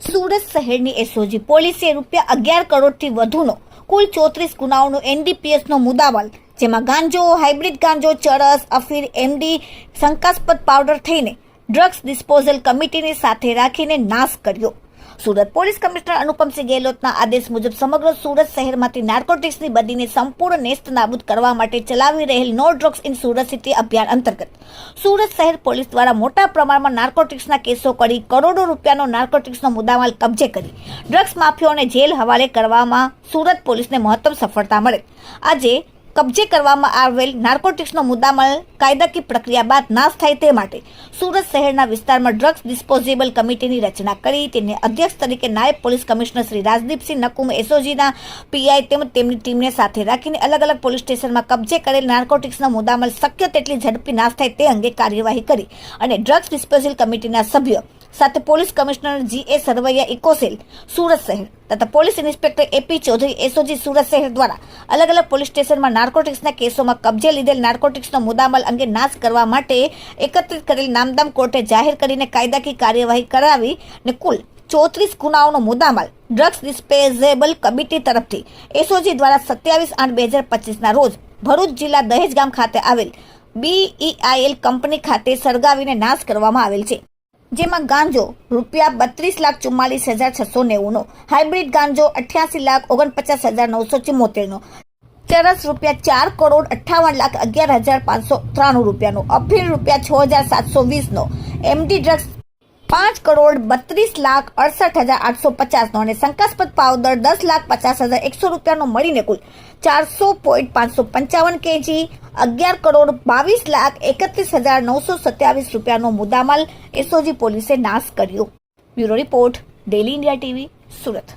સુરત શહેરની એસઓજી પોલીસે રૂપિયા અગિયાર કરોડથી વધુનો કુલ ચોત્રીસ ગુનાઓનો એનડીપીએસનો મુદ્દામાલ, જેમાં ગાંજો, હાઇબ્રિડ ગાંજો, ચરસ, અફીર, એમડી, શંકાસ્પદ પાવડર થઈને ડ્રગ્સ ડિસ્પોઝલ કમિટીની સાથે રાખીને નાશ કર્યો. સુરત પોલીસ કમિશનર અનુપમસિંહ ગેહલોતના આદેશ મુજબ સમગ્ર સુરત શહેરમાંથી નાર્કોટિક્સની બદીને સંપૂર્ણ નેસ્ત નાબૂદ કરવા માટે ચલાવી રહેલ no drugs in Surat city અભિયાન અંતર્ગત. સુરત શહેર પોલીસ દ્વારા મોટા પ્રમાણમાં નાર્કોટિક્સના કેસો કરી કરોડો રૂપિયાનો નાર્કોટિક્સનો મુદ્દામાલ કબજે કરી. ડ્રગ્સ માફિયાઓને જેલ હવાલે કરવામાં સુરત પોલીસને મહત્તમ સફળતા મળે. આજે કબજે કરવામાં આવેલ નાર્કોટિક્સનો મુદ્દામાલ કાયદાકીય પ્રક્રિયા બાદ નાશ થાય તે માટે સુરત શહેરના વિસ્તારમાં ડ્રગ્સ ડિસ્પોઝેબલ કમિટીની રચના કરી. તેને અધ્યક્ષ તરીકે નાયબ પોલીસ કમિશનર શ્રી રાજદીપસિંહ નકુમ એસઓજીના પીઆઈ તેમજ તેમની ટીમને સાથે રાખીને અલગ અલગ પોલીસ સ્ટેશનમાં કબજે કરેલ નાર્કોટિક્સનો મુદ્દામાલ શક્ય તેટલી ઝડપી નાશ થાય તે અંગે કાર્યવાહી કરી અને ડ્રગ્સ ડિસ્પોઝલ કમિટીના સભ્યો સાથે police commissioner G A Sarvaiya eco cell, Surat શહેર, તથા police inspector AP Chaudhary SOG Surat શહેર દ્વારા અલગ અલગ પોલીસ સ્ટેશનમાં નાર્કોટિક્સના કેસોમાં કબજે લીધેલ નાર્કોટિક્સનો મુદ્દામાલ અંગે નાશ કરવા માટે એકત્રિત કરેલ નામદામ કોર્ટે જાહેર કરીને કાયદાકીય કાર્યવાહી કરાવી ને કુલ ચોત્રીસ ગુનાઓનો મુદ્દામાલ ડ્રગ્સ ડિસ્પેઝેબલ કમિટી તરફથી એસઓજી દ્વારા સત્યાવીસ આઠ બે હજાર પચીસના રોજ ભરૂચ જિલ્લા દહેજ ગામ ખાતે આવેલ બીઈઆઈએલ કંપની ખાતે સળગાવીને નાશ કરવામાં આવેલ છે. જેમાં ગાંજો રૂપિયા બત્રીસ લાખ ચુમ્માલીસ હજાર છસો નેવુંનો, હાઇબ્રિડ ગાંજો અઠ્યાસી લાખ ઓગણપચાસ હજાર નવસો ચુમ્મોતેરનો, ચરસ રૂપિયા ચાર કરોડ અઠ્ઠાવન લાખ અગિયાર હજાર પાંચસો ત્રાણું રૂપિયાનો, અફીણ રૂપિયા છ હજાર સાતસો વીસનો એમડી ડ્રગ્સ પાંચ કરોડ બત્રીસ લાખ અડસઠ હજાર આઠસો પચાસનો અને શંકાસ્પદ પાવડર દસ લાખ પચાસ હજાર એકસો રૂપિયાનો મળીને કુલ ચારસો પોઈન્ટ પાંચસો પંચાવન કેજી, અગિયાર કરોડ બાવીસ લાખ એકત્રીસ હજાર નવસો સત્યાવીસ રૂપિયાનો મુદ્દામાલ એસઓજી પોલીસે નાશ કર્યો. Bureau report, daily India TV, Surat.